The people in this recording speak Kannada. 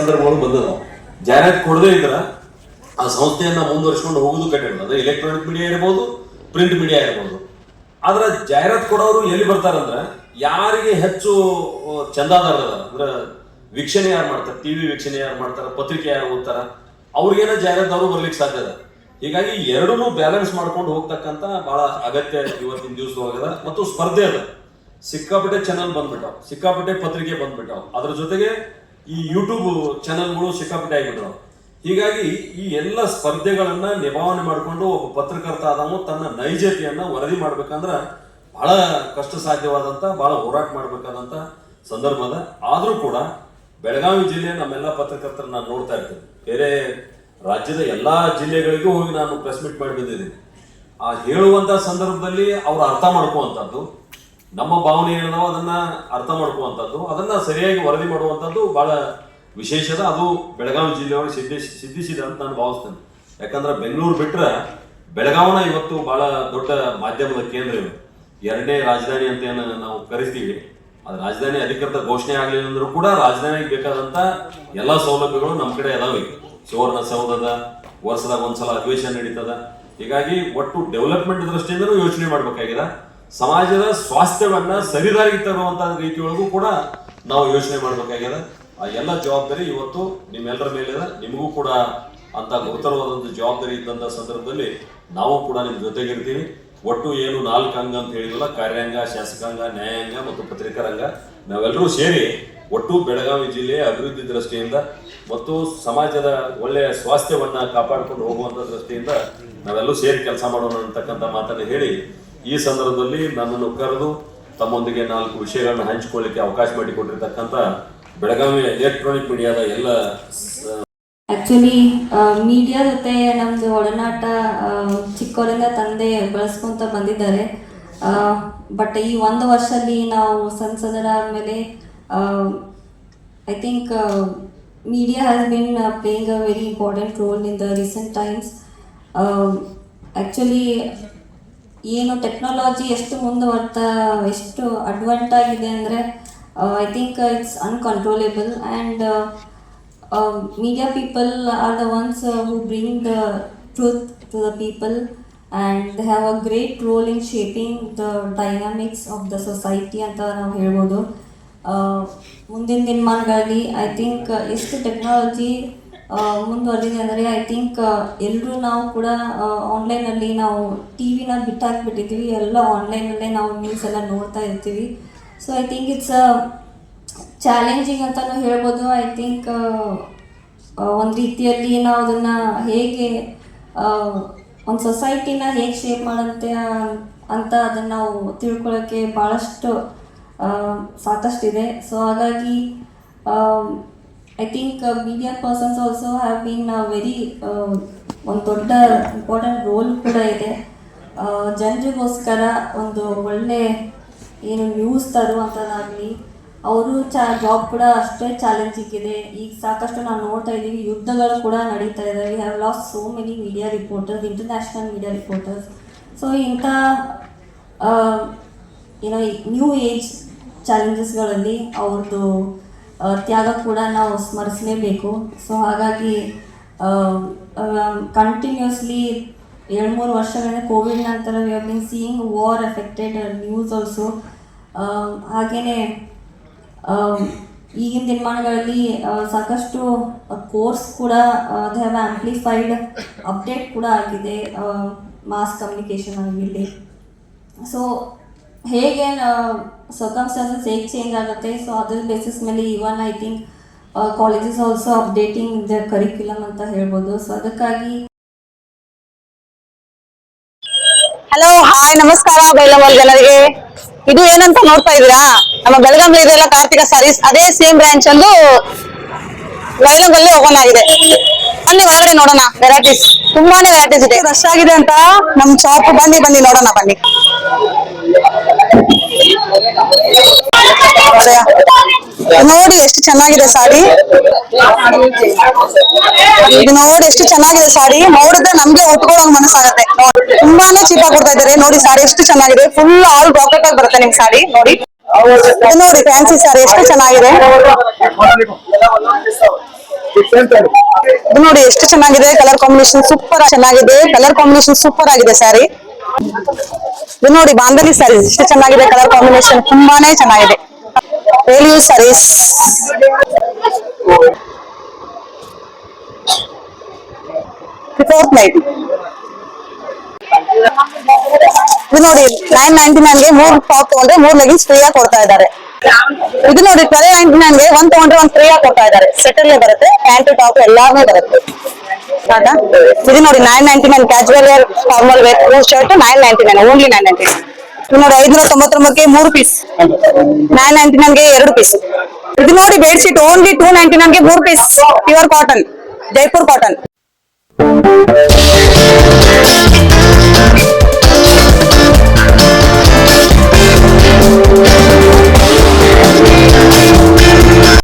ಸಂದರ್ಭಗಳು ಬಂದದ. ಜಾಹೀರಾತು ಕೊಡದೇ ಇದ್ರ ಆ ಸಂಸ್ಥೆಯನ್ನ ಮುಂದುವರಿಸಿಕೊಂಡು ಹೋಗುದು ಕಠಿಣ. ಅಂದ್ರೆ ಎಲೆಕ್ಟ್ರಾನಿಕ್ ಮೀಡಿಯಾ ಇರ್ಬೋದು ಪ್ರಿಂಟ್ ಮೀಡಿಯಾ ಇರ್ಬೋದು. ಆದ್ರೆ ಜಾಹೀರಾತು ಕೊಡೋರು ಎಲ್ಲಿ ಬರ್ತಾರಂದ್ರ ಯಾರಿಗೆ ಹೆಚ್ಚು ಆ, ಚಂದಾದಾರ ಅದಾರ? ವೀಕ್ಷಣೆ ಯಾರು ಮಾಡ್ತಾರೆ? ಟಿವಿ ವೀಕ್ಷಣೆ ಯಾರು ಮಾಡ್ತಾರ? ಪತ್ರಿಕೆ ಯಾರು ಓದ್ತಾರ? ಅವ್ರಿಗೇನ ಜಾಹೀರಾತವರು ಬರ್ಲಿಕ್ಕೆ ಸಾಧ್ಯ ಅದ. ಹೀಗಾಗಿ ಎರಡೂ ಬ್ಯಾಲೆನ್ಸ್ ಮಾಡ್ಕೊಂಡು ಹೋಗ್ತಕ್ಕಂತ ಬಹಳ ಅಗತ್ಯ ಇವತ್ತಿನ ದಿವಸದೊಳಗದ ಮತ್ತು ಸ್ಪರ್ಧೆ ಅದ. ಸಿಕ್ಕಾಪಟ್ಟೆ ಚಾನಲ್ ಬಂದ್ಬಿಟ್ಟಾವ್. ಸಿಕ್ಕಾಪಟ್ಟೆ ಪತ್ರಿಕೆ ಬಂದ್ಬಿಟ್ಟಾವ್. ಅದ್ರ ಜೊತೆಗೆ ಈ ಯೂಟ್ಯೂಬ್ ಚಾನಲ್ಗಳು ಸಿಕ್ಕಾಪಟ್ಟೆ ಆಗಿಬಿಟ್ರು ಹೀಗಾಗಿ ಈ ಎಲ್ಲ ಸ್ಪರ್ಧೆಗಳನ್ನ ನಿಭಾವಣೆ ಮಾಡಿಕೊಂಡು ಒಬ್ಬ ಪತ್ರಕರ್ತ ಆದವ ತನ್ನ ನೈಜತೆಯನ್ನ ವರದಿ ಮಾಡ್ಬೇಕಂದ್ರ ಬಹಳ ಕಷ್ಟ ಸಾಧ್ಯವಾದಂತ ಬಹಳ ಹೋರಾಟ ಮಾಡ್ಬೇಕಾದಂತ ಸಂದರ್ಭದ. ಆದರೂ ಕೂಡ ಬೆಳಗಾವಿ ಜಿಲ್ಲೆ ನಮ್ಮೆಲ್ಲ ಪತ್ರಕರ್ತರನ್ನ ನಾನು ನೋಡ್ತಾ ಇರ್ತೇನೆ ಬೇರೆ ರಾಜ್ಯದ ಎಲ್ಲಾ ಜಿಲ್ಲೆಗಳಿಗೂ ಹೋಗಿ ನಾನು ಪ್ರೆಸ್ ಮೀಟ್ ಮಾಡಿ ಬಂದಿದ್ದೀನಿ ಆ ಹೇಳುವಂತ ಸಂದರ್ಭದಲ್ಲಿ ಅವ್ರು ಅರ್ಥ ಮಾಡ್ಕೋವಂಥದ್ದು ನಮ್ಮ ಭಾವನೆ ನಾವು ಅದನ್ನ ಅರ್ಥ ಮಾಡ್ಕೋವಂಥದ್ದು. ಅದನ್ನ ಸರಿಯಾಗಿ ವರದಿ ಮಾಡುವಂಥದ್ದು ಬಹಳ ವಿಶೇಷದ ಅದು. ಬೆಳಗಾವಿ ಜಿಲ್ಲೆಯೊಳಗೆ ಸಿದ್ಧಿಸಿ ಸಿದ್ಧಿಸಿದೆ ಅಂತ ನಾನು ಭಾವಿಸ್ತೇನೆ. ಯಾಕಂದ್ರೆ ಬೆಂಗಳೂರು ಬಿಟ್ರೆ ಬೆಳಗಾವನ ಇವತ್ತು ಬಹಳ ದೊಡ್ಡ ಮಾಧ್ಯಮದ ಕೇಂದ್ರ ಇವೆ. ಎರಡನೇ ರಾಜಧಾನಿ ಅಂತ ಏನು ನಾವು ಕರಿತೀವಿ ಅದು ರಾಜಧಾನಿ ಅಧಿಕೃತ ಘೋಷಣೆ ಆಗಲಿಲ್ಲ ಅಂದ್ರೂ ಕೂಡ ರಾಜಧಾನಿಗೆ ಬೇಕಾದಂತ ಎಲ್ಲ ಸೌಲಭ್ಯಗಳು ನಮ್ಮ ಕಡೆ ಅದಾವೆ ಸುವರ್ಣ ಸೌಧದ ವರ್ಷದಾಗ ಒಂದ್ಸಲ ಅಧಿವೇಶನ ನಡೀತದ. ಹೀಗಾಗಿ ಒಟ್ಟು ಡೆವಲಪ್ಮೆಂಟ್ ದೃಷ್ಟಿಯಿಂದನೂ ಯೋಚನೆ ಮಾಡ್ಬೇಕಾಗಿದೆ. ಸಮಾಜದ ಸ್ವಾಸ್ಥ್ಯವನ್ನ ಸರಿದಾರಿಗೆ ತರುವಂತಹ ರೀತಿಯೊಳಗೂ ಕೂಡ ನಾವು ಯೋಚನೆ ಮಾಡಬೇಕಾಗ್ಯದ. ಆ ಎಲ್ಲ ಜವಾಬ್ದಾರಿ ಇವತ್ತು ನಿಮ್ಮೆಲ್ಲರ ಮೇಲಿದೆ. ನಿಮಗೂ ಕೂಡ ಅಂತ ಗುರುತರವಾದಂತ ಜವಾಬ್ದಾರಿ ಇದ್ದಂತ ಸಂದರ್ಭದಲ್ಲಿ ನಾವು ಕೂಡ ನಿಮ್ ಜೊತೆಗಿರ್ತೀವಿ. ಒಟ್ಟು ಏನು ನಾಲ್ಕು ಅಂಗ ಅಂತ ಹೇಳಿದ್ವಲ್ಲ, ಕಾರ್ಯಾಂಗ, ಶಾಸಕಾಂಗ, ನ್ಯಾಯಾಂಗ ಮತ್ತು ಪತ್ರಿಕಾ ರಂಗ ನಾವೆಲ್ಲರೂ ಸೇರಿ ಒಟ್ಟು ಬೆಳಗಾವಿ ಜಿಲ್ಲೆಯ ಅಭಿವೃದ್ಧಿ ದೃಷ್ಟಿಯಿಂದ ಮತ್ತು ಸಮಾಜದ ಒಳ್ಳೆಯ ಸ್ವಾಸ್ಥ್ಯವನ್ನ ಕಾಪಾಡಿಕೊಂಡು ಹೋಗುವಂತ ದೃಷ್ಟಿಯಿಂದ ನಾವೆಲ್ಲರೂ ಸೇರಿ ಕೆಲಸ ಮಾಡೋಣ ಅಂತಕ್ಕಂಥ ಮಾತನ್ನು ಹೇಳಿ ಈ ಸಂದರ್ಭದಲ್ಲಿ ನನ್ನನ್ನು ಕರೆದು ತಮ್ಮೊಂದಿಗೆ ನಾಲ್ಕು ವಿಷಯಗಳನ್ನು ಹಂಚಿಕೊಳ್ಳಿಕ್ಕೆ ಅವಕಾಶ ಮಾಡಿಕೊಟ್ಟಿರ್ತಕ್ಕಂಥ ಬೆಳಗಾವಿ ಎಲೆಕ್ಟ್ರಾನಿಕ್ ಮೀಡಿಯಾದ ಎಲ್ಲ ಆಕ್ಚುಲಿ ಮೀಡಿಯಾ ಜೊತೆ ನಮ್ಮದು ಒಡನಾಟ ಚಿಕ್ಕವರಿಂದ ತಂದೆ ಬಳಸ್ಕೊಂತ ಬಂದಿದ್ದಾರೆ. ಬಟ್ ಈ ಒಂದು ವರ್ಷದಲ್ಲಿ ನಾವು ಸಂಸದರಾದ I think media has been playing a very important role in the recent times actually ಏನು ಟೆಕ್ನಾಲಜಿ ಎಷ್ಟು ಮುಂದುವರ್ತಾ, ಎಷ್ಟು ಅಡ್ವಾಂಟ್ ಆಗಿದೆ ಅಂದರೆ I think it's uncontrollable and media people are the ones who bring the truth to the people and they have a great role in shaping the dynamics of the society ಅಂತ ನಾವು ಹೇಳ್ಬೋದು. ಮುಂದಿನ ದಿನಮಾನಗಳಲ್ಲಿ ಐ ಥಿಂಕ್ ಎಷ್ಟು ಟೆಕ್ನಾಲಜಿ ಮುಂದುವರೆದಿದೆ ಅಂದರೆ ಐ ಥಿಂಕ್ ಎಲ್ಲರೂ ನಾವು ಕೂಡ ಆನ್ಲೈನಲ್ಲಿ ನಾವು ಟಿ ವಿನ ಬಿಟ್ಟಾಕ್ಬಿಟ್ಟಿದ್ದೀವಿ ಎಲ್ಲ ಆನ್ಲೈನಲ್ಲೇ ನಾವು ನ್ಯೂಸ್ ಎಲ್ಲ ನೋಡ್ತಾ ಇರ್ತೀವಿ. So I think it's challenging ಅಂತಲೂ ಹೇಳ್ಬೋದು. ಐ ಥಿಂಕ್ ಒಂದು ರೀತಿಯಲ್ಲಿ ನಾವು ಅದನ್ನು ಹೇಗೆ ಒಂದು ಸೊಸೈಟಿನ ಹೇಗೆ ಶೇಪ್ ಮಾಡುತ್ತೆ ಅಂತ ಅದನ್ನು ನಾವು ತಿಳ್ಕೊಳ್ಳೋಕ್ಕೆ ಭಾಳಷ್ಟು ಸಾಕಷ್ಟಿದೆ. ಸೊ ಹಾಗಾಗಿ I think media persons also have been very ಒಂದು ದೊಡ್ಡ ಇಂಪಾರ್ಟೆಂಟ್ ರೋಲ್ ಕೂಡ ಇದೆ. ಜನರಿಗೋಸ್ಕರ ಒಂದು ಒಳ್ಳೆ ಏನು ನ್ಯೂಸ್ ತರುವಂಥದ್ದಾಗಲಿ ಅವರು ಚಾ ಜಾಬ್ ಕೂಡ ಅಷ್ಟೇ ಚಾಲೆಂಜಿಂಗ್ ಇದೆ ಈಗ ಸಾಕಷ್ಟು ನಾವು ನೋಡ್ತಾ ಇದ್ದೀವಿ, ಯುದ್ಧಗಳು ಕೂಡ ನಡೀತಾ ಇದೆ. We have lost so many media reporters international media reporters so ಇಂಥ ಏನೋ ನ್ಯೂ ಏಜ್ ಚಾಲೆಂಜಸ್ಗಳಲ್ಲಿ ಅವ್ರದ್ದು ತ್ಯಾಗ ಕೂಡ ನಾವು ಸ್ಮರಿಸಲೇಬೇಕು. ಸೊ ಹಾಗಾಗಿ ಕಂಟಿನ್ಯೂಸ್ಲಿ ಎರಡು ಮೂರು ವರ್ಷಗಳಿಂದ ಕೋವಿಡ್ ನಂತರ we have been seeing war affected news also ಹಾಗೆಯೇ ಈಗಿನ ದಿನಮಾನಗಳಲ್ಲಿ ಸಾಕಷ್ಟು ಕೋರ್ಸ್ ಕೂಡ ದೇ ಹ್ಯಾವ್ ಆ್ಯಂಪ್ಲಿಫೈಡ್ ಅಪ್ಡೇಟ್ ಕೂಡ ಆಗಿದೆ ಮಾಸ್ ಕಮ್ಯುನಿಕೇಷನ್ ಆಗಿರಲಿ ಸೊ ಹೇಗೆ ಸರ್ಕಮ್ಸ್ಟಾನ್ಸಸ್ ಹೇಗೆ ಚೇಂಜ್ ಆಗುತ್ತೆ? ಸೊ ಅದ್ರ ಬೇಸಿಸ್ ಮೇಲೆ even I think colleges also updating the curriculum ಅಂತ ಹೇಳ್ಬೋದು. ಸೊ ಅದಕ್ಕಾಗಿ ಹಲೋ ಹಾಯ್ ನಮಸ್ಕಾರ ಬೆಳಗಾವಿ ಜನರಿಗೆ. ಇದು ಏನಂತ ನೋಡ್ತಾ ಇದೀರಾ ನಮ್ಮ ಬೆಳಗಾವಿ ಇದೆಲ್ಲ ಕಾರ್ತಿಕ ಸಾರೀಸ್ ಅದೇ ಸೇಮ್ ಬ್ರಾಂಚ್ ಅಂದು ವೈಲಂಗಲ್ಲಿ ಓಪನ್ ಆಗಿದೆ. ಬನ್ನಿ ಒಳಗಡೆ ನೋಡೋಣ ವೆರೈಟೀಸ್ ತುಂಬಾನೇ ವೆರೈಟೀಸ್ ಇದೆ. ರಶ್ ಆಗಿದೆ ಅಂತ. ನಮ್ ಶಾಪ್ ಬನ್ನಿ ಬನ್ನಿ ನೋಡೋಣ ಬನ್ನಿ. ನೋಡಿ ಎಷ್ಟು ಚೆನ್ನಾಗಿದೆ ಸಾರಿ. ನೋಡಿ ಎಷ್ಟು ಚೆನ್ನಾಗಿದೆ ಸಾರಿ. ನೋಡಿದ್ರೆ ನಮ್ಗೆ ಉಟ್ಕೊಳ್ಳೋಂಗ್ ಮನಸ್ಸಾಗತ್ತೆ. ತುಂಬಾನೇ ಚೀಪ್ ಕೊಡ್ತಾ ಇದಾರೆ ನೋಡಿ ಸಾರಿ ಎಷ್ಟು ಚೆನ್ನಾಗಿದೆ. ಫುಲ್ ಆಲ್ ರಾಕೆಟ್ ಆಗಿ ಬರುತ್ತೆ ನಿಮ್ ಸಾರಿ. ನೋಡಿ. ನೋಡಿ ಫ್ಯಾನ್ಸಿ ಸಾರಿ. ಎಷ್ಟು ಚೆನ್ನಾಗಿದೆ. ನೋಡಿ ಎಷ್ಟು ಚೆನ್ನಾಗಿದೆ. ಕಲರ್ ಕಾಂಬಿನೇಷನ್ ಸೂಪರ್ ಚೆನ್ನಾಗಿದೆ. ಕಲರ್ ಕಾಂಬಿನೇಷನ್ ಸೂಪರ್ ಆಗಿದೆ ಸ್ಯಾರಿ ಇದು ನೋಡಿ ಬಾಂಧಲಿ ಸ್ಯಾರಿ ಎಷ್ಟು ಚೆನ್ನಾಗಿದೆ ಕಲರ್ ಕಾಂಬಿನೇಷನ್ ತುಂಬಾನೇ ಚೆನ್ನಾಗಿದೆ. ಇದು ಸ್ಯಾರೀಸ್ ಫೋರ್ತ್ ನೈಟ್ ಇದು ನೋಡಿ ನೈನ್ ನೈನ್ಟಿ ನೈನ್ಗೆ ಮೂರ್ ಟಾಪ್ ತಗೊಂಡ್ರೆ ಮೂರ್ ಲೆಗಿನ್ಸ್ ಫ್ರೀ ಆಗಿ ಕೊಡ್ತಾ ಇದ್ದಾರೆ. ಇದು ನೋಡಿ ಟ್ವೆಲ್ ನೈನ್ಟಿ ನೈನ್ಗೆ ಒಂದ್ ತಗೊಂಡ್ರೆ ಒಂದ್ ಫ್ರೀ ಆಗಿ ಕೊಡ್ತಾ ಇದ್ದಾರೆ. ಸೆಟಲ್ಲೇ ಬರುತ್ತೆ ಪ್ಯಾಂಟ್ ಟಾಪ್ ಎಲ್ಲಾನು ಬರುತ್ತೆ. ಇದು ನೋಡಿ nine ninety nine casual wear formal wear shirt nine ninety nine only nine ninety nine ಇದು ನೋಡಿ ಐದ್ನೂರ ತೊಂಬತ್ತೊಂಬತ್ತಕ್ಕೆ ಮೂರು ಪೀಸ್ ನೈನ್ ನೈನ್ಟಿ ನೈನ್ಗೆ ಎರಡು ಪೀಸ್ ಇದು ನೋಡಿ ಬೆಡ್ಶೀಟ್ ಓನ್ಲಿ ಟೂ ನೈನ್ಟಿ ನೈನ್ಗೆ ಮೂರು piece pure cotton Jaipur cotton